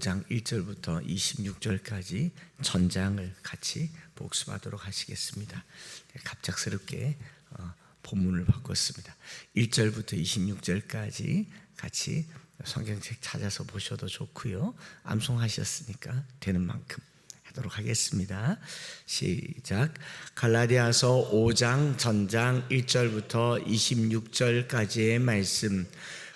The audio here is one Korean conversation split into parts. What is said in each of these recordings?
장 1절부터 26절까지 전장을 같이 복습하도록 하시겠습니다. 네, 갑작스럽게 어, 본문을 바꿨습니다. 1절부터 26절까지 같이 성경책 찾아서 보셔도 좋고요. 암송하셨으니까 되는 만큼 하도록 하겠습니다. 시작. 갈라디아서 5장 전장 1절부터 26절까지의 말씀.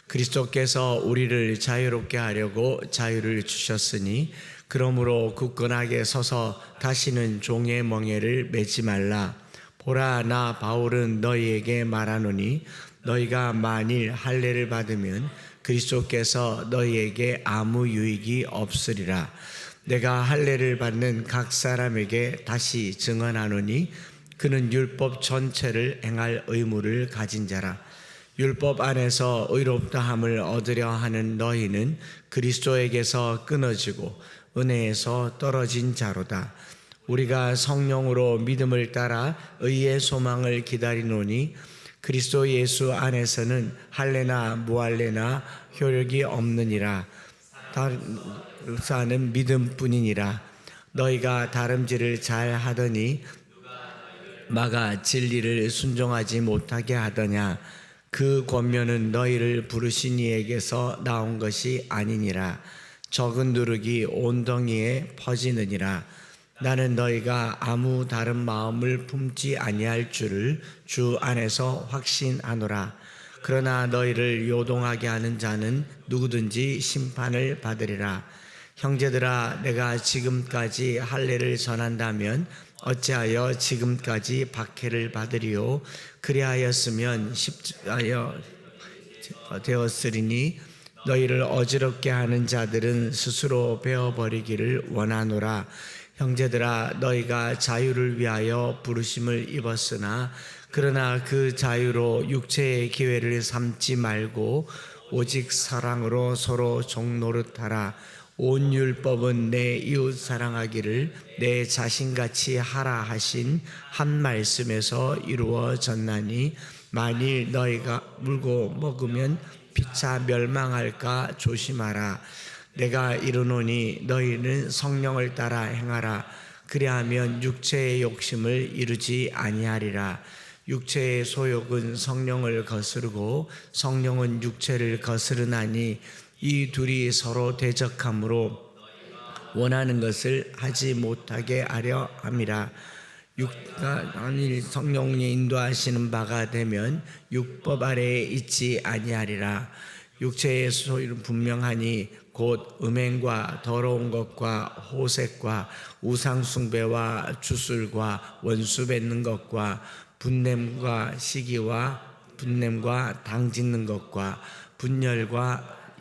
그리스도께서 우리를 자유롭게 하려고 자유를 주셨으니 그러므로 굳건하게 서서 다시는 종의 멍에를 매지 말라. 보라 나 바울은 너희에게 말하노니 너희가 만일 할례를 받으면 그리스도께서 너희에게 아무 유익이 없으리라. 내가 할례를 받는 각 사람에게 다시 증언하노니 그는 율법 전체를 행할 의무를 가진 자라. 율법 안에서 의롭다함을 얻으려 하는 너희는 그리스도에게서 끊어지고 은혜에서 떨어진 자로다. 우리가 성령으로 믿음을 따라 의의 소망을 기다리노니 그리스도 예수 안에서는 할례나 무할례나 효력이 없느니라. 사는 믿음뿐이니라. 너희가 다름질을 잘 하더니 마가 진리를 순종하지 못하게 하더냐. 그 권면은 너희를 부르신 이에게서 나온 것이 아니니라. 적은 누룩이 온덩이에 퍼지느니라. 나는 너희가 아무 다른 마음을 품지 아니할 줄을 주 안에서 확신하노라. 그러나 너희를 요동하게 하는 자는 누구든지 심판을 받으리라. 형제들아, 내가 지금까지 할례를 전한다면 어찌하여 지금까지 박해를 받으리요? 그리하였으면 십자여 되었으리니 너희를 어지럽게 하는 자들은 스스로 베어버리기를 원하노라. 형제들아, 너희가 자유를 위하여 부르심을 입었으나 그러나 그 자유로 육체의 기회를 삼지 말고 오직 사랑으로 서로 종노릇하라. 온 율법은 내 이웃 사랑하기를 내 자신같이 하라 하신 한 말씀에서 이루어졌나니 만일 너희가 물고 먹으면 피차 멸망할까 조심하라. 내가 이르노니 너희는 성령을 따라 행하라. 그리하면 육체의 욕심을 이루지 아니하리라. 육체의 소욕은 성령을 거스르고 성령은 육체를 거스르나니 이 둘이 서로 대적함으로 원하는 것을 하지 못하게 하려 함이라. 육가 아니 성령이 인도하시는 바가 되면 육법 아래에 있지 아니하리라. 육체의 소유는 분명하니 곧 음행과 더러운 것과 호색과 우상숭배와 주술과 원수 맺는 것과 분냄과 시기와 분냄과 당 짓는 것과 분열과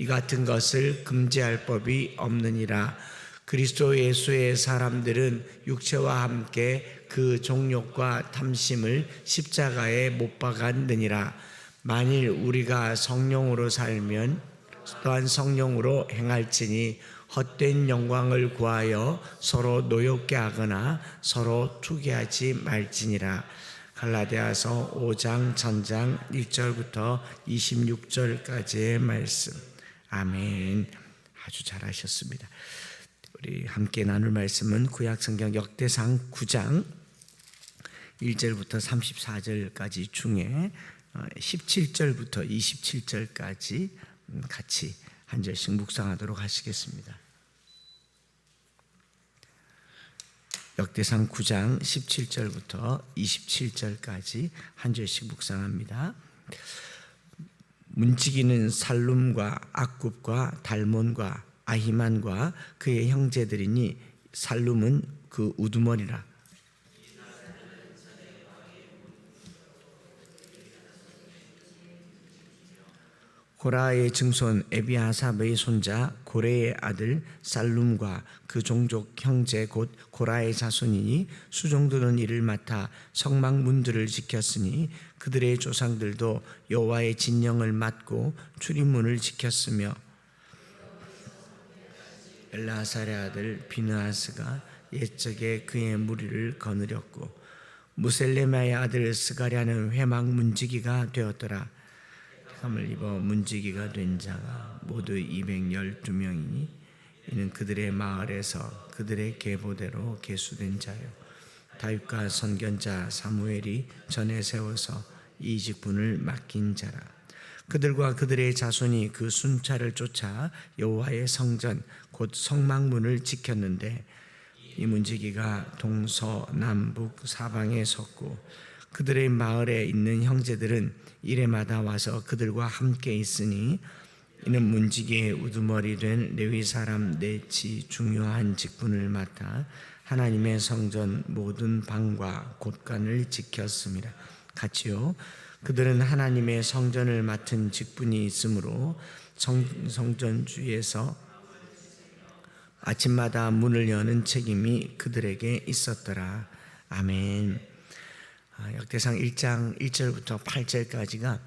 이 같은 것을 금지할 법이 없느니라. 그리스도 예수의 사람들은 육체와 함께 그 종욕과 탐심을 십자가에 못 박았느니라. 만일 우리가 성령으로 살면 또한 성령으로 행할지니 헛된 영광을 구하여 서로 노엽게 하거나 서로 투기하지 말지니라. 갈라디아서 5장 전장 1절부터 26절까지의 말씀 아멘 아주 잘하셨습니다 우리 함께 나눌 말씀은 구약성경 역대상 9장 1절부터 34절까지 중에 17절부터 27절까지 같이 한 절씩 묵상하도록 하시겠습니다. 역대상 9장 17절부터 27절까지 한 절씩 묵상합니다. 문지기는 살룸과 악굽과 달몬과 아히만과 그의 형제들이니 살룸은 그 우두머리라 고라의 증손 에비아삽의 손자 고레의 아들 살룸과 그 종족 형제 곧 고라의 자손이니 수종들은 이를 맡아 성막 문들을 지켰으니 그들의 조상들도 여호와의 진영을 맡고 출입문을 지켰으며 엘라사의 아들 비느하스가 옛적에 그의 무리를 거느렸고 무셀레마의 아들 스가랴는 회막 문지기가 되었더라. 함을 입어 문지기가 된 자가 모두 212명이니 이는 그들의 마을에서 그들의 계보대로 계수된 자요. 다윗과 선견자 사무엘이 전에 세워서 이 직분을 맡긴 자라. 그들과 그들의 자손이 그 순찰을 쫓아 여호와의 성전 곧 성막문을 지켰는데 이 문지기가 동서남북 사방에 섰고 그들의 마을에 있는 형제들은 이래마다 와서 그들과 함께 있으니 이는 문지기의 우두머리 된 레위 사람 넷이 중요한 직분을 맡아 하나님의 성전 모든 방과 곳간을 지켰습니다. 같이요. 그들은 하나님의 성전을 맡은 직분이 있으므로 성, 성전 주에서 아침마다 문을 여는 책임이 그들에게 있었더라. 아멘. 아, 역대상 1장 1절부터 8절까지가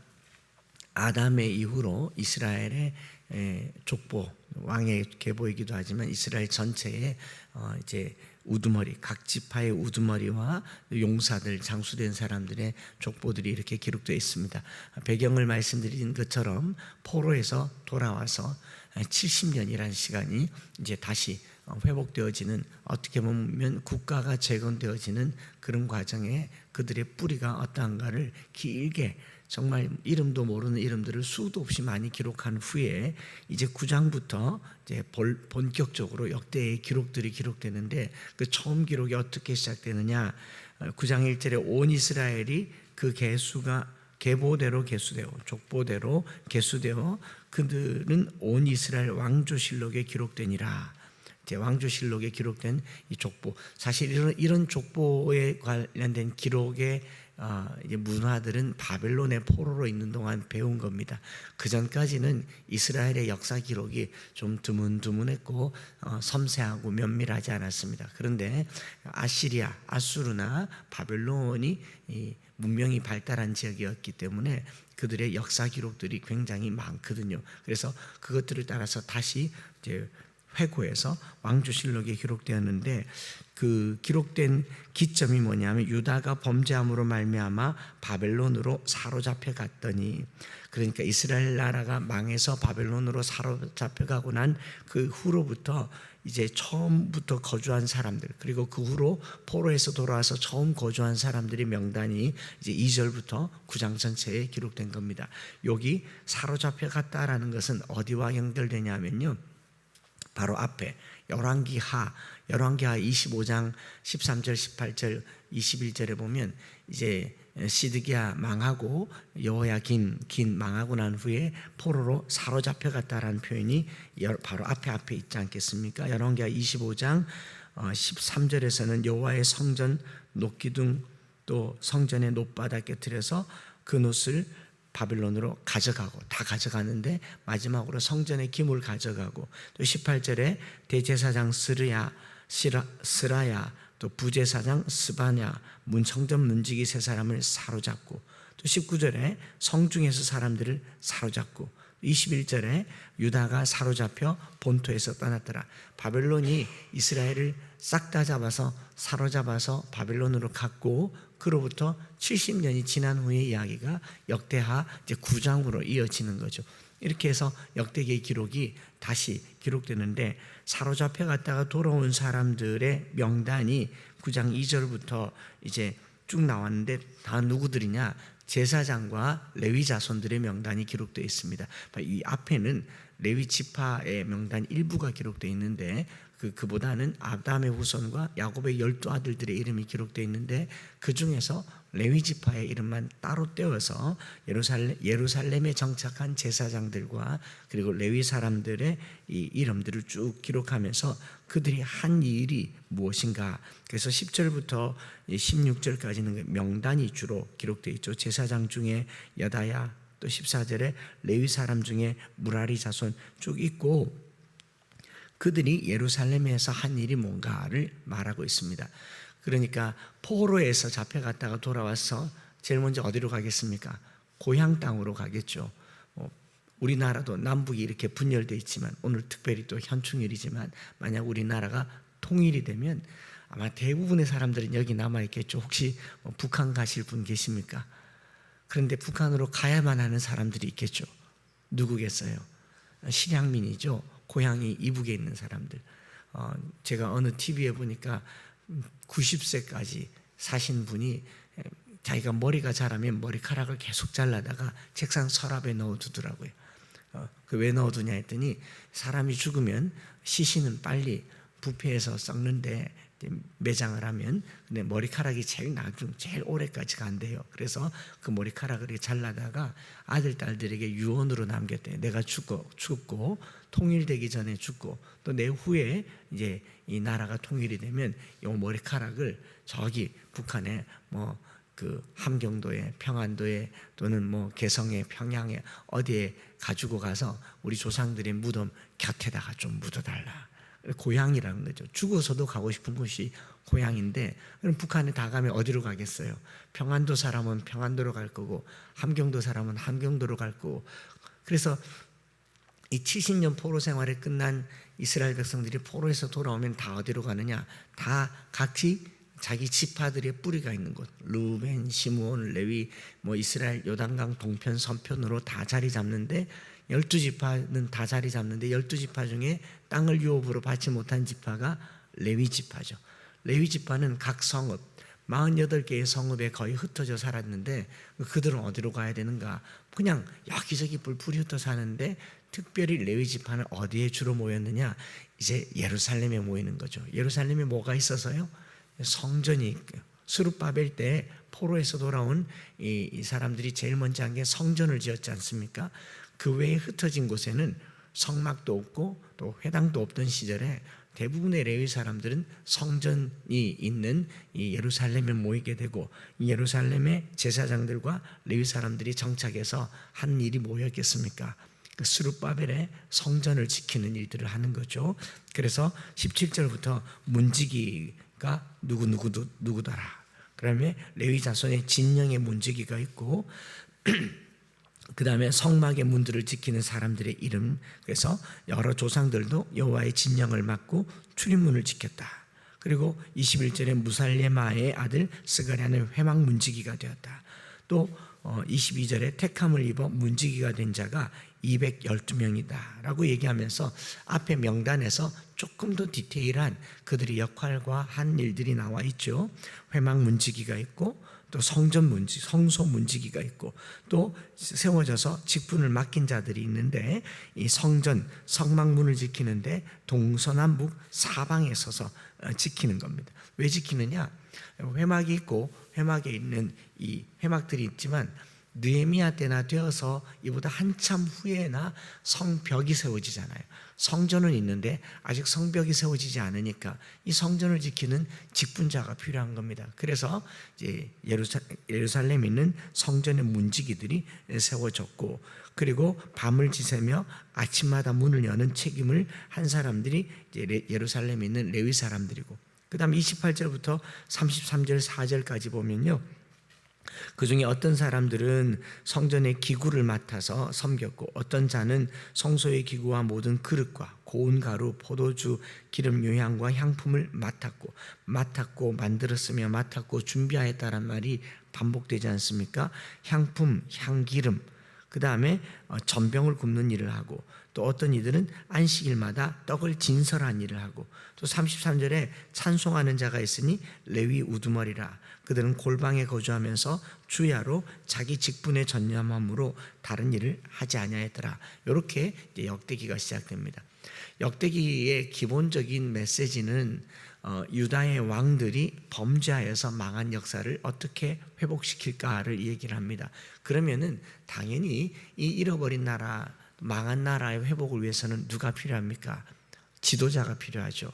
아담의 이후로 이스라엘의 에, 족보 왕의 계보이기도 하지만 이스라엘 전체의 어, 이제 우두머리 각 지파의 우두머리와 용사들 장수된 사람들의 족보들이 이렇게 기록되어 있습니다. 배경을 말씀드린 것처럼 포로에서 돌아와서 70년이라는 시간이 이제 다시 회복되어지는 어떻게 보면 국가가 재건되어지는 그런 과정에 그들의 뿌리가 어떠한가를 길게 정말 이름도 모르는 이름들을 수도 없이 많이 기록한 후에 이제 9장부터 이제 본격적으로 역대의 기록들이 기록되는데 그 처음 기록이 어떻게 시작되느냐 9장 1절에 온 이스라엘이 그 개수가 계보대로 개수되어 족보대로 개수되어 그들은 온 이스라엘 왕조실록에 기록되니라. 제 왕조실록에 기록된 이 족보 사실 이런 이런 족보에 관련된 기록의 어, 이제 문화들은 바벨론의 포로로 있는 동안 배운 겁니다. 그 전까지는 이스라엘의 역사 기록이 좀 드문드문했고 어, 섬세하고 면밀하지 않았습니다. 그런데 아시리아, 아수르나 바벨론이 이 문명이 발달한 지역이었기 때문에 그들의 역사 기록들이 굉장히 많거든요. 그래서 그것들을 따라서 다시 이제 회고에서 왕조실록에 기록되었는데 그 기록된 기점이 뭐냐면 유다가 범죄함으로 말미암아 바벨론으로 사로잡혀 갔더니 그러니까 이스라엘 나라가 망해서 바벨론으로 사로잡혀 가고 난 그 후로부터 이제 처음부터 거주한 사람들 그리고 그 후로 포로에서 돌아와서 처음 거주한 사람들의 명단이 이제 2절부터 9장 전체에 기록된 겁니다. 여기 사로잡혀 갔다라는 것은 어디와 연결되냐면요. 바로 앞에 열왕기하 열왕기하 25장 13절 18절 21절에 보면 이제 시드기야 망하고 여호야긴 긴 망하고 난 후에 포로로 사로잡혀 갔다라는 표현이 바로 앞에 앞에 있지 않겠습니까? 열왕기하 25장 13절에서는 어, 여호와의 성전 녹기둥 또 성전의 노바닥 깨뜨려서 그 노을 바빌론으로 가져가고 다 가져가는데 마지막으로 성전의 기물 가져가고 또 18절에 대제사장 스르야 시라, 스라야 또 부제사장 스바냐 문성전 문지기 세 사람을 사로잡고 또 19절에 성중에서 사람들을 사로잡고 21절에 유다가 사로잡혀 본토에서 떠났더라. 바벨론이 이스라엘을 싹 다 잡아서 사로잡아서 바벨론으로 갔고 그로부터 70년이 지난 후의 이야기가 역대하 이제 9장으로 이어지는 거죠. 이렇게 해서 역대기의 기록이 다시 기록되는데 사로잡혀 갔다가 돌아온 사람들의 명단이 9장 2절부터 이제 쭉 나왔는데 다 누구들이냐? 제사장과 레위 자손들의 명단이 기록되어 있습니다. 이 앞에는 레위 지파의 명단 일부가 기록되어 있는데 그 그보다는 아담의 후손과 야곱의 열두 아들들의 이름이 기록되어 있는데 그 중에서 레위 지파의 이름만 따로 떼어서 예루살렘 예루살렘에 정착한 제사장들과 그리고 레위 사람들의 이 이름들을 쭉 기록하면서 그들이 한 일이 무엇인가. 그래서 10절부터 16절까지는 명단이 주로 기록되어 있죠. 제사장 중에 여다야 또 14절에 레위 사람 중에 무라리 자손 쭉 있고 그들이 예루살렘에서 한 일이 뭔가를 말하고 있습니다. 그러니까 포로에서 잡혀갔다가 돌아와서 제일 먼저 어디로 가겠습니까? 고향 땅으로 가겠죠. 어, 우리나라도 남북이 이렇게 분열돼 있지만 오늘 특별히 또 현충일이지만 만약 우리나라가 통일이 되면 아마 대부분의 사람들은 여기 남아 있겠죠. 혹시 뭐 북한 가실 분 계십니까? 그런데 북한으로 가야만 하는 사람들이 있겠죠. 누구겠어요? 실향민이죠. 고향이 이북에 있는 사람들. 어, 제가 어느 TV에 보니까 90세까지 사신 분이 자기가 머리가 자라면 머리카락을 계속 잘라다가 책상 서랍에 넣어두더라고요. 어, 그왜 넣어두냐 했더니 사람이 죽으면 시신은 빨리 부패해서 썩는데 매장을 하면 근데 머리카락이 제일 나중 제일 오래까지 간대요. 그래서 그 머리카락을 잘라다가 아들 딸들에게 유언으로 남겼대. 내가 죽고 죽고 통일되기 전에 죽고 또 내 후에 이제 이 나라가 통일이 되면 이 머리카락을 저기 북한에 뭐 그 함경도에 평안도에 또는 뭐 개성에 평양에 어디에 가지고 가서 우리 조상들의 무덤 곁에다가 좀 묻어달라. 고향이라는 거죠. 죽어서도 가고 싶은 곳이 고향인데 그럼 북한에 다 가면 어디로 가겠어요? 평안도 사람은 평안도로 갈 거고 함경도 사람은 함경도로 갈 거고 그래서 이 70년 포로 생활이 끝난 이스라엘 백성들이 포로에서 돌아오면 다 어디로 가느냐? 다 각기 자기 지파들의 뿌리가 있는 곳, 루벤, 시므온, 레위, 뭐 이스라엘 요단강 동편 서편으로 다 자리 잡는데 열두 지파는 다 자리 잡는데 열두 지파 중에 땅을 유업으로 받지 못한 지파가 레위 지파죠. 레위 지파는 각 성읍 48개의 성읍에 거의 흩어져 살았는데 그들은 어디로 가야 되는가? 그냥 여기저기 뿔뿔이 흩어 사는데 특별히 레위 지파는 어디에 주로 모였느냐? 이제 예루살렘에 모이는 거죠. 예루살렘에 뭐가 있어서요? 성전이 있고요. 수르바벨 때 포로에서 돌아온 이, 이 사람들이 제일 먼저 한 게 성전을 지었지 않습니까? 그 외에 흩어진 곳에는 성막도 없고 또 회당도 없던 시절에 대부분의 레위 사람들은 성전이 있는 이 예루살렘에 모이게 되고 이 예루살렘의 제사장들과 레위 사람들이 정착해서 한 일이 뭐였겠습니까? 그 스룹바벨의 성전을 지키는 일들을 하는 거죠. 그래서 17절부터 문지기가 누구 누구 누구더라. 그다음에 레위 자손의 진영의 문지기가 있고 그 다음에 성막의 문들을 지키는 사람들의 이름 그래서 여러 조상들도 여호와의 진영을 맡고 출입문을 지켰다. 그리고 21절에 무살레마의 아들 스가랴는 회막 문지기가 되었다. 또 22절에 택함을 입어 문지기가 된 자가 212명이다 라고 얘기하면서 앞에 명단에서 조금 더 디테일한 그들의 역할과 한 일들이 나와 있죠. 회막 문지기가 있고 또 성전 문지, 성소 문지기가 있고 또 세워져서 직분을 맡긴 자들이 있는데 이 성전, 성막문을 지키는데 동서남북 사방에 서서 어, 지키는 겁니다. 왜 지키느냐? 회막이 있고 회막에 있는 이 회막들이 있지만 느헤미야 때나 되어서 이보다 한참 후에나 성벽이 세워지잖아요. 성전은 있는데 아직 성벽이 세워지지 않으니까 이 성전을 지키는 직분자가 필요한 겁니다. 그래서 이제 예루살렘에 있는 성전의 문지기들이 세워졌고 그리고 밤을 지새며 아침마다 문을 여는 책임을 한 사람들이 예루살렘에 있는 레위 사람들이고 그다음 28절부터 33절 4절까지 보면요. 그 중에 어떤 사람들은 성전의 기구를 맡아서 섬겼고 어떤 자는 성소의 기구와 모든 그릇과 고운 가루, 포도주, 기름 요향과 향품을 맡았고 맡았고 만들었으며 맡았고 준비하였다란 말이 반복되지 않습니까? 향품, 향기름, 그 다음에 어, 전병을 굽는 일을 하고 또 어떤 이들은 안식일마다 떡을 진설한 일을 하고 또 33절에 찬송하는 자가 있으니 레위 우두머리라 그들은 골방에 거주하면서 주야로 자기 직분에 전념함으로 다른 일을 하지 아니하였더라 이렇게 역대기가 시작됩니다 역대기의 기본적인 메시지는 어, 유다의 왕들이 범죄하여서 망한 역사를 어떻게 회복시킬까를 얘기를 합니다. 그러면은 당연히 이 잃어버린 나라, 망한 나라의 회복을 위해서는 누가 필요합니까? 지도자가 필요하죠.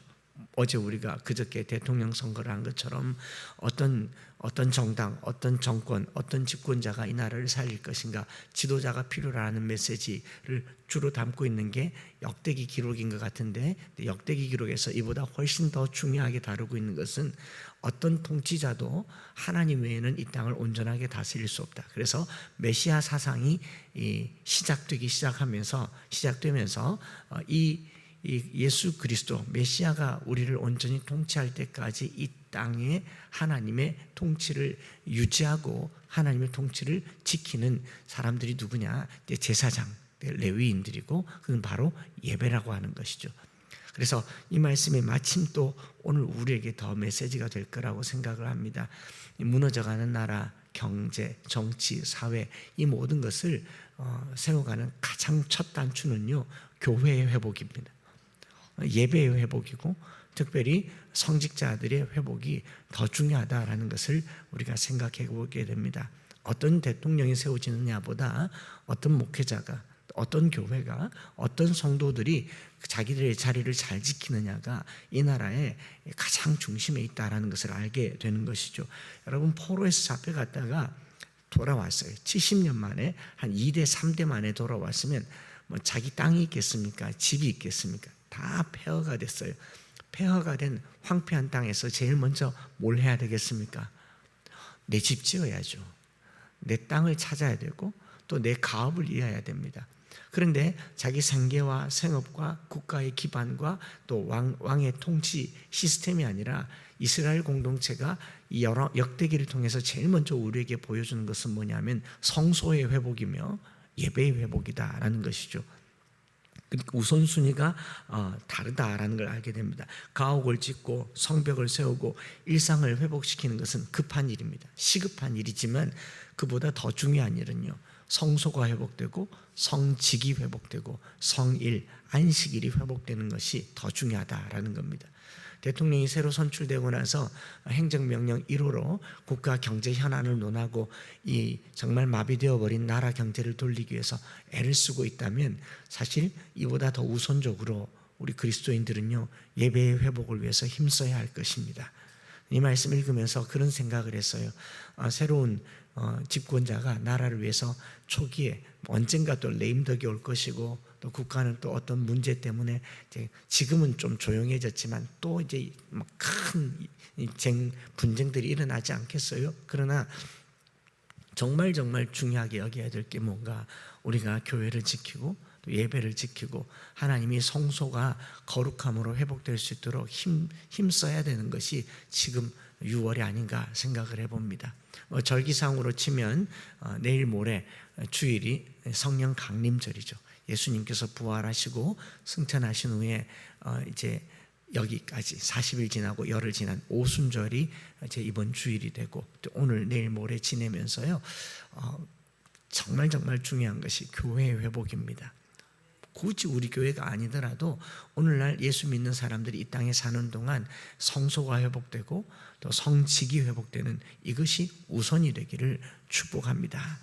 어제 우리가 그저께 대통령 선거를 한 것처럼 어떤 어떤 정당, 어떤 정권, 어떤 집권자가 이 나라를 살릴 것인가, 지도자가 필요라는 메시지를 주로 담고 있는 게 역대기 기록인 것 같은데 역대기 기록에서 이보다 훨씬 더 중요하게 다루고 있는 것은 어떤 통치자도 하나님 외에는 이 땅을 온전하게 다스릴 수 없다. 그래서 메시아 사상이 시작되기 시작하면서 시작되면서 어, 이이 예수 그리스도 메시아가 우리를 온전히 통치할 때까지 이 땅에 하나님의 통치를 유지하고 하나님의 통치를 지키는 사람들이 누구냐? 제사장, 레위인들이고 그건 바로 예배라고 하는 것이죠. 그래서 이 말씀이 마침 또 오늘 우리에게 더 메시지가 될 거라고 생각을 합니다. 무너져가는 나라, 경제, 정치, 사회 이 모든 것을 어, 세워가는 가장 첫 단추는요 교회의 회복입니다. 예배의 회복이고 특별히 성직자들의 회복이 더 중요하다라는 것을 우리가 생각해 보게 됩니다. 어떤 대통령이 세워지느냐보다 어떤 목회자가 어떤 교회가 어떤 성도들이 자기들의 자리를 잘 지키느냐가 이 나라의 가장 중심에 있다라는 것을 알게 되는 것이죠. 여러분 포로에서 잡혀갔다가 돌아왔어요. 70년 만에 한 2대 3대 만에 돌아왔으면 뭐 자기 땅이 있겠습니까? 집이 있겠습니까? 다 폐허가 됐어요. 폐허가 된 황폐한 땅에서 제일 먼저 뭘 해야 되겠습니까? 내 집 지어야죠. 내 땅을 찾아야 되고 또 내 가업을 이어야 됩니다. 그런데 자기 생계와 생업과 국가의 기반과 또 왕, 왕의 통치 시스템이 아니라 이스라엘 공동체가 이 여러 역대기를 통해서 제일 먼저 우리에게 보여주는 것은 뭐냐면 성소의 회복이며 예배의 회복이다라는 것이죠. 그러니까 우선순위가 어, 다르다라는 걸 알게 됩니다. 가옥을 짓고 성벽을 세우고 일상을 회복시키는 것은 급한 일입니다. 시급한 일이지만 그보다 더 중요한 일은요. 성소가 회복되고 성직이 회복되고 성일 안식일이 회복되는 것이 더 중요하다라는 겁니다. 대통령이 새로 선출되고 나서 행정명령 1호로 국가 경제 현안을 논하고 이 정말 마비되어 버린 나라 경제를 돌리기 위해서 애를 쓰고 있다면 사실 이보다 더 우선적으로 우리 그리스도인들은요 예배의 회복을 위해서 힘써야 할 것입니다. 이 말씀 읽으면서 그런 생각을 했어요. 아, 새로운 어, 집권자가 나라를 위해서 초기에 언젠가 또 레임덕이 올 것이고 또 국가는 또 어떤 문제 때문에 지금은 좀 조용해졌지만 또 이제 큰쟁 분쟁들이 일어나지 않겠어요? 그러나 정말 정말 중요하게 여겨야 될 게 뭔가 우리가 교회를 지키고 또 예배를 지키고 하나님이 성소가 거룩함으로 회복될 수 있도록 힘 힘써야 되는 것이 지금 6월이 아닌가 생각을 해봅니다. 어, 절기상으로 치면 어, 내일 모레 주일이 성령 강림절이죠. 예수님께서 부활하시고 승천하신 후에 어, 이제 여기까지 40일 지나고 열흘 지난 오순절이 제 이번 주일이 되고 또 오늘 내일 모레 지내면서요 어, 정말 정말 중요한 것이 교회 회복입니다. 굳이 우리 교회가 아니더라도 오늘날 예수 믿는 사람들이 이 땅에 사는 동안 성소가 회복되고 또 성직이 회복되는 이것이 우선이 되기를 축복합니다.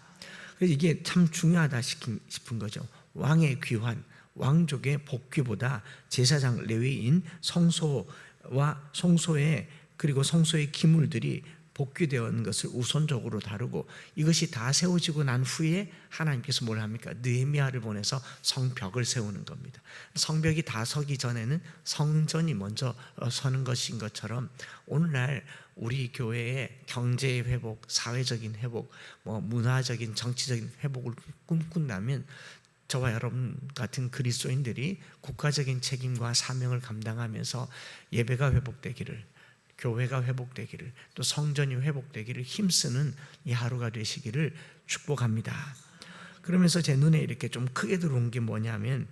그래서 이게 참 중요하다 싶은 거죠. 왕의 귀환, 왕족의 복귀보다 제사장 레위인 성소와 성소의 그리고 성소의 기물들이 복귀되는 것을 우선적으로 다루고 이것이 다 세워지고 난 후에 하나님께서 뭘 합니까? 느헤미야를 보내서 성벽을 세우는 겁니다. 성벽이 다 서기 전에는 성전이 먼저 어, 서는 것인 것처럼 오늘날 우리 교회의 경제의 회복, 사회적인 회복, 뭐 문화적인 정치적인 회복을 꿈꾼다면 저와 여러분 같은 그리스도인들이 국가적인 책임과 사명을 감당하면서 예배가 회복되기를 교회가 회복되기를 또 성전이 회복되기를 힘쓰는 이 하루가 되시기를 축복합니다. 그러면서 제 눈에 이렇게 좀 크게 들어온 게 뭐냐면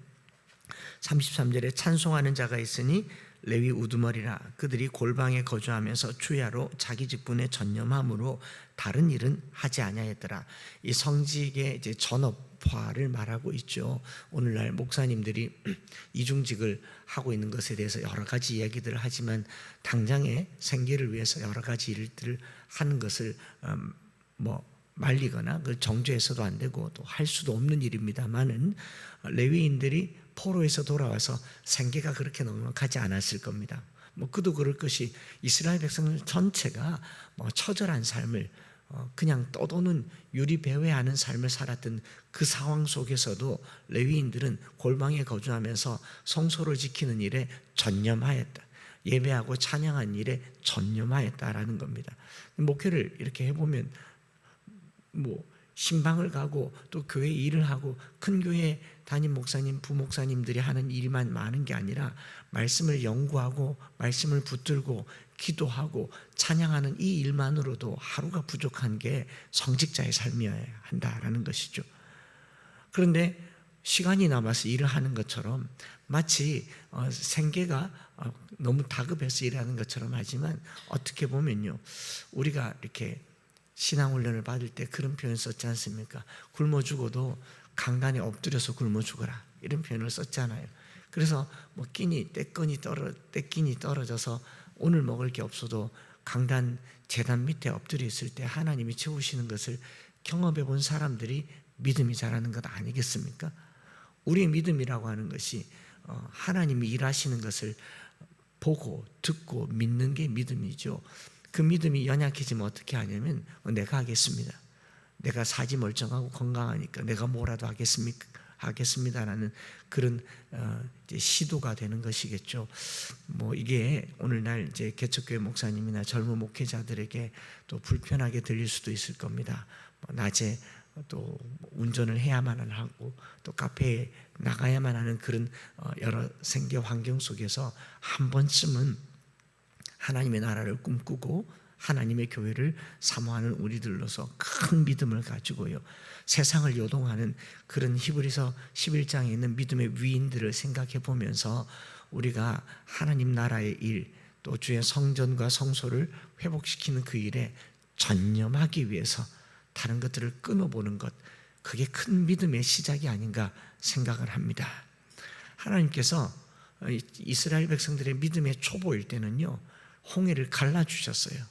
33절에 찬송하는 자가 있으니 레위 우두머리라 그들이 골방에 거주하면서 주야로 자기 직분에 전념함으로 다른 일은 하지 아니하였더라. 이 성직의 이제 전업 화를 말하고 있죠. 오늘날 목사님들이 이중직을 하고 있는 것에 대해서 여러 가지 이야기들을 하지만 당장의 생계를 위해서 여러 가지 일들을 하는 것을 음, 뭐 말리거나 그 정죄해서도 안 되고 또 할 수도 없는 일입니다만은 레위인들이 포로에서 돌아와서 생계가 그렇게 넉넉하지 않았을 겁니다. 뭐 그도 그럴 것이 이스라엘 백성 전체가 뭐 처절한 삶을 어, 그냥 떠도는 유리 배회하는 삶을 살았던 그 상황 속에서도 레위인들은 골방에 거주하면서 성소를 지키는 일에 전념하였다. 예배하고 찬양한 일에 전념하였다라는 겁니다. 목회를 이렇게 해보면 뭐 신방을 가고 또 교회 일을 하고 큰 교회 담임 목사님, 부목사님들이 하는 일만 많은 게 아니라 말씀을 연구하고 말씀을 붙들고 기도하고 찬양하는 이 일만으로도 하루가 부족한 게 성직자의 삶이어야 한다라는 것이죠. 그런데 시간이 남아서 일을 하는 것처럼 마치 어, 생계가 어, 너무 다급해서 일하는 것처럼 하지만 어떻게 보면요 우리가 이렇게 신앙 훈련을 받을 때 그런 표현 썼지 않습니까? 굶어 죽어도 강단에 엎드려서 굶어 죽어라 이런 표현을 썼잖아요. 그래서 뭐 끼니 떼건이 떨어 떼끼니 떨어져서 오늘 먹을 게 없어도 강단 재단 밑에 엎드려 있을 때 하나님이 채우시는 것을 경험해 본 사람들이 믿음이 자라는 것 아니겠습니까? 우리의 믿음이라고 하는 것이 어, 하나님이 일하시는 것을 보고 듣고 믿는 게 믿음이죠. 그 믿음이 연약해지면 어떻게 하냐면 어, 내가 하겠습니다. 내가 사지 멀쩡하고 건강하니까 내가 뭐라도 하겠습니까? 하겠습니다라는 그런 어, 시도가 되는 것이겠죠. 뭐 이게 오늘날 이제 개척교회 목사님이나 젊은 목회자들에게 또 불편하게 들릴 수도 있을 겁니다. 뭐 낮에 또 운전을 해야만 하고 또 카페에 나가야만 하는 그런 어, 여러 생계 환경 속에서 한 번쯤은 하나님의 나라를 꿈꾸고 하나님의 교회를 사모하는 우리들로서 큰 믿음을 가지고요. 세상을 요동하는 그런 히브리서 11장에 있는 믿음의 위인들을 생각해 보면서 우리가 하나님 나라의 일, 또 주의 성전과 성소를 회복시키는 그 일에 전념하기 위해서 다른 것들을 끊어보는 것, 그게 큰 믿음의 시작이 아닌가 생각을 합니다. 하나님께서 이스라엘 백성들의 믿음의 초보일 때는요, 홍해를 갈라주셨어요.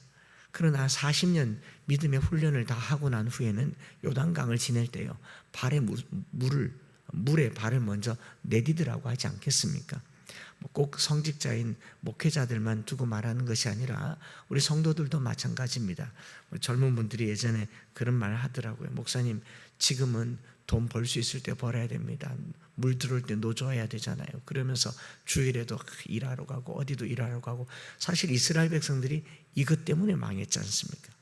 그러나 40년 믿음의 훈련을 다 하고 난 후에는 요단강을 지낼 때요, 발에 물을, 물에 발을 먼저 내디더라고 하지 않겠습니까? 뭐꼭 성직자인 목회자들만 두고 말하는 것이 아니라 우리 성도들도 마찬가지입니다. 뭐 젊은 분들이 예전에 그런 말 하더라고요. 목사님, 지금은 돈 벌 수 있을 때 벌어야 됩니다. 물 들어올 때 노조해야 되잖아요. 그러면서 주일에도 일하러 가고 어디도 일하러 가고 사실 이스라엘 백성들이 이것 때문에 망했지 않습니까?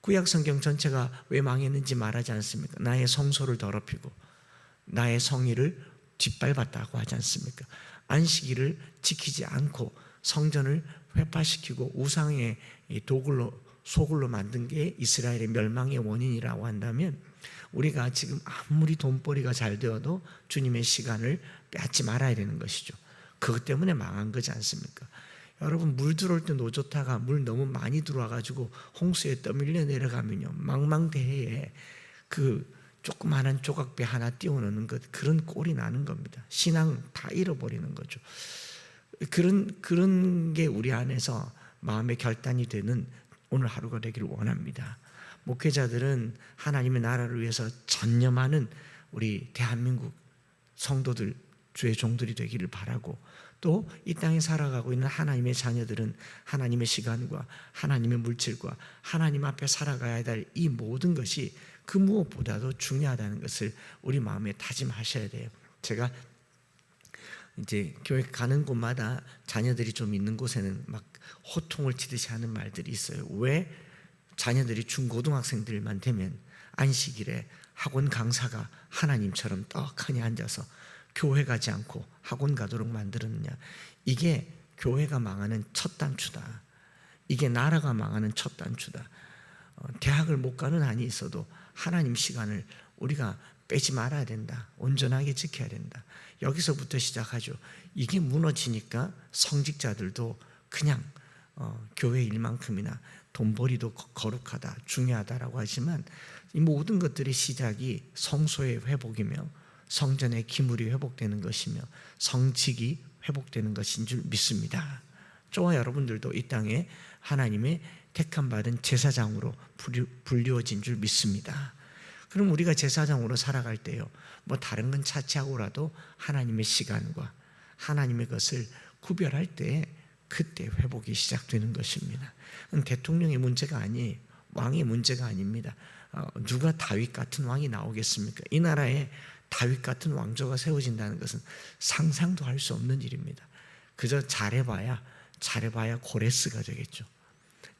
구약 성경 전체가 왜 망했는지 말하지 않습니까? 나의 성소를 더럽히고 나의 성의를 짓밟았다고 하지 않습니까? 안식일을 지키지 않고 성전을 회파시키고 우상의 도굴로 소굴로 만든 게 이스라엘의 멸망의 원인이라고 한다면 우리가 지금 아무리 돈벌이가 잘 되어도 주님의 시간을 빼앗지 말아야 되는 것이죠. 그것 때문에 망한 거지 않습니까? 여러분 물 들어올 때 노조타가 물 너무 많이 들어와 가지고 홍수에 떠밀려 내려가면요 망망대해에 그 조그마한 조각배 하나 띄워놓는 것 그런 꼴이 나는 겁니다. 신앙 다 잃어버리는 거죠. 그런 그런 게 우리 안에서 마음의 결단이 되는 오늘 하루가 되기를 원합니다. 목회자들은 하나님의 나라를 위해서 전념하는 우리 대한민국 성도들 주의 종들이 되기를 바라고 또 이 땅에 살아가고 있는 하나님의 자녀들은 하나님의 시간과 하나님의 물질과 하나님 앞에 살아가야 될 이 모든 것이 그 무엇보다도 중요하다는 것을 우리 마음에 다짐하셔야 돼요. 제가 이제 교회 가는 곳마다 자녀들이 좀 있는 곳에는 막 호통을 치듯이 하는 말들이 있어요. 왜 자녀들이 중고등학생들만 되면 안식일에 학원 강사가 하나님처럼 떡하니 앉아서 교회 가지 않고 학원 가도록 만들었느냐? 이게 교회가 망하는 첫 단추다. 이게 나라가 망하는 첫 단추다. 어, 대학을 못 가는 한이 있어도 하나님 시간을 우리가 빼지 말아야 된다. 온전하게 지켜야 된다. 여기서부터 시작하죠. 이게 무너지니까 성직자들도 그냥 어, 교회 일만큼이나 돈벌이도 거룩하다, 중요하다라고 하지만 이 모든 것들의 시작이 성소의 회복이며 성전의 기물이 회복되는 것이며 성직이 회복되는 것인 줄 믿습니다. 저와 여러분들도 이 땅에 하나님의 택함 받은 제사장으로 불리워진 줄 믿습니다. 그럼 우리가 제사장으로 살아갈 때요, 뭐 다른 건 차치하고라도 하나님의 시간과 하나님의 것을 구별할 때 그때 회복이 시작되는 것입니다. 대통령의 문제가 아니에요. 왕의 문제가 아닙니다. 어, 누가 다윗 같은 왕이 나오겠습니까? 이 나라에 다윗 같은 왕조가 세워진다는 것은 상상도 할 수 없는 일입니다. 그저 잘해봐야 잘해봐야 고레스가 되겠죠.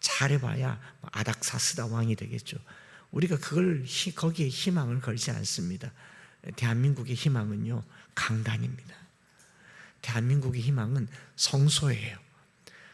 잘해봐야 아닥사스다 왕이 되겠죠. 우리가 그걸 거기에 희망을 걸지 않습니다. 대한민국의 희망은요 강단입니다. 대한민국의 희망은 성소예요.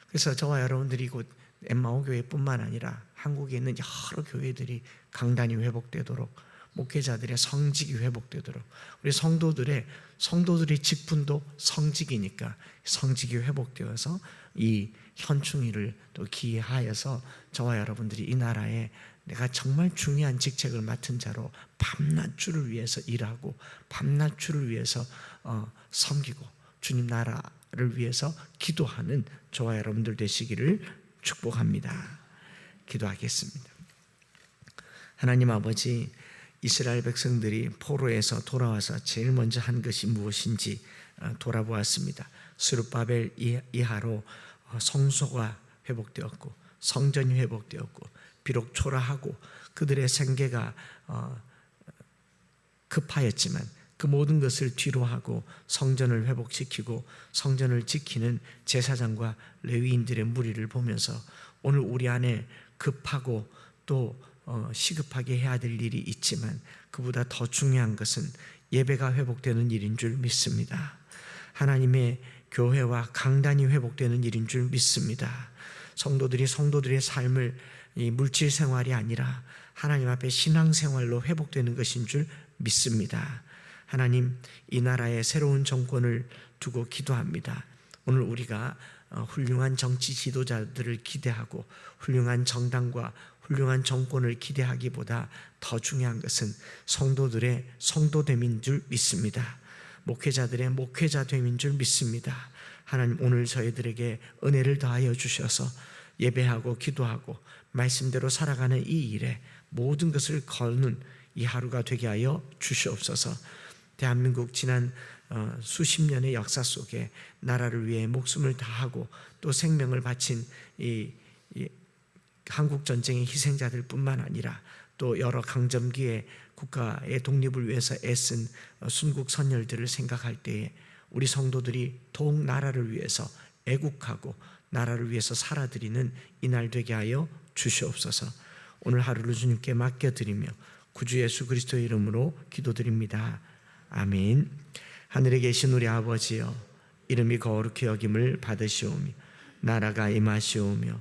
그래서 저와 여러분들이 곧 엠마오 교회뿐만 아니라 한국에 있는 여러 교회들이 강단이 회복되도록 목회자들의 성직이 회복되도록 우리 성도들의 성도들의 직분도 성직이니까 성직이 회복되어서 이 현충일을 또 기해하여서 저와 여러분들이 이 나라에 내가 정말 중요한 직책을 맡은 자로 밤낮 주를 위해서 일하고 밤낮 주를 위해서 어, 섬기고 주님 나라를 위해서 기도하는 저와 여러분들 되시기를 축복합니다. 기도하겠습니다. 하나님 아버지 이스라엘 백성들이 포로에서 돌아와서 제일 먼저 한 것이 무엇인지 어, 돌아보았습니다. 스룹바벨 이하로 어, 성소가 회복되었고 성전이 회복되었고 비록 초라하고 그들의 생계가 어, 급하였지만 그 모든 것을 뒤로 하고 성전을 회복시키고 성전을 지키는 제사장과 레위인들의 무리를 보면서 오늘 우리 안에 급하고 또 어, 시급하게 해야 될 일이 있지만 그보다 더 중요한 것은 예배가 회복되는 일인 줄 믿습니다. 하나님의 교회와 강단이 회복되는 일인 줄 믿습니다. 성도들이 성도들의 삶을 이 물질 생활이 아니라 하나님 앞에 신앙 생활로 회복되는 것인 줄 믿습니다. 하나님 이 나라의 새로운 정권을 두고 기도합니다. 오늘 우리가 어, 훌륭한 정치 지도자들을 기대하고 훌륭한 정당과 훌륭한 정권을 기대하기보다 더 중요한 것은 성도들의 성도됨인 줄 믿습니다. 목회자들의 목회자됨인 줄 믿습니다. 하나님 오늘 저희들에게 은혜를 더하여 주셔서 예배하고 기도하고 말씀대로 살아가는 이 일에 모든 것을 거는 이 하루가 되게 하여 주시옵소서. 대한민국 지난 어, 수십 년의 역사 속에 나라를 위해 목숨을 다하고 또 생명을 바친 이, 이 한국 전쟁의 희생자들뿐만 아니라 또 여러 강점기에 국가의 독립을 위해서 애쓴 어, 순국 선열들을 생각할 때에 우리 성도들이 더욱 나라를 위해서 애국하고 나라를 위해서 살아드리는 이날 되게 하여 주시옵소서. 오늘 하루를 주님께 맡겨드리며 구주 예수 그리스도의 이름으로 기도드립니다. 아멘. 하늘에 계신 우리 아버지여 이름이 거룩히 여김을 받으시오며 나라가 임하시오며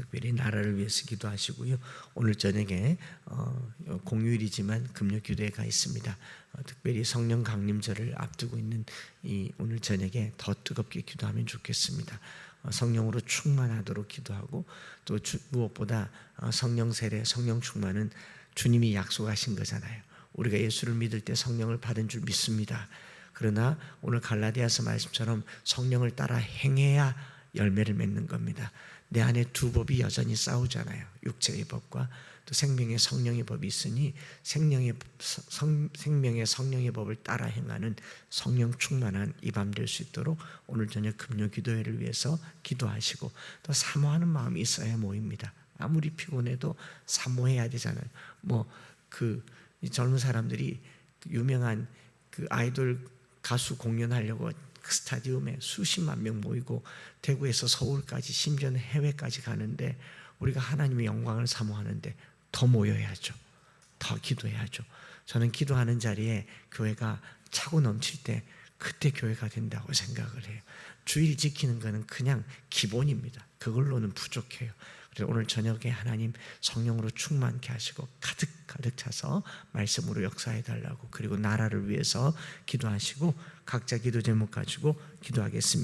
특별히 나라를 위해서 기도하시고요. 오늘 저녁에 어, 공휴일이지만 금요 교대가 있습니다. 어, 특별히 성령 강림절을 앞두고 있는 이 오늘 저녁에 더 뜨겁게 기도하면 좋겠습니다. 어, 성령으로 충만하도록 기도하고 또 주, 무엇보다 어, 성령 세례, 성령 충만은 주님이 약속하신 거잖아요. 우리가 예수를 믿을 때 성령을 받은 줄 믿습니다. 그러나 오늘 갈라디아서 말씀처럼 성령을 따라 행해야 열매를 맺는 겁니다. 내 안에 두 법이 여전히 싸우잖아요. 육체의 법과 또 생명의 성령의 법이 있으니 생명의 성, 생명의 성령의 법을 따라 행하는 성령 충만한 이 밤 될 수 있도록 오늘 저녁 금요 기도회를 위해서 기도하시고 또 사모하는 마음이 있어야 모입니다. 아무리 피곤해도 사모해야 되잖아요. 뭐 그 젊은 사람들이 유명한 그 아이돌 가수 공연하려고 그 스타디움에 수십만 명 모이고 대구에서 서울까지 심지어는 해외까지 가는데 우리가 하나님의 영광을 사모하는데 더 모여야죠. 더 기도해야죠. 저는 기도하는 자리에 교회가 차고 넘칠 때 그때 교회가 된다고 생각을 해요. 주일 지키는 것은 그냥 기본입니다. 그걸로는 부족해요. 그래서 오늘 저녁에 하나님 성령으로 충만케 하시고 가득 가득 차서 말씀으로 역사해 달라고 그리고 나라를 위해서 기도하시고 각자 기도 제목 가지고 기도하겠습니다.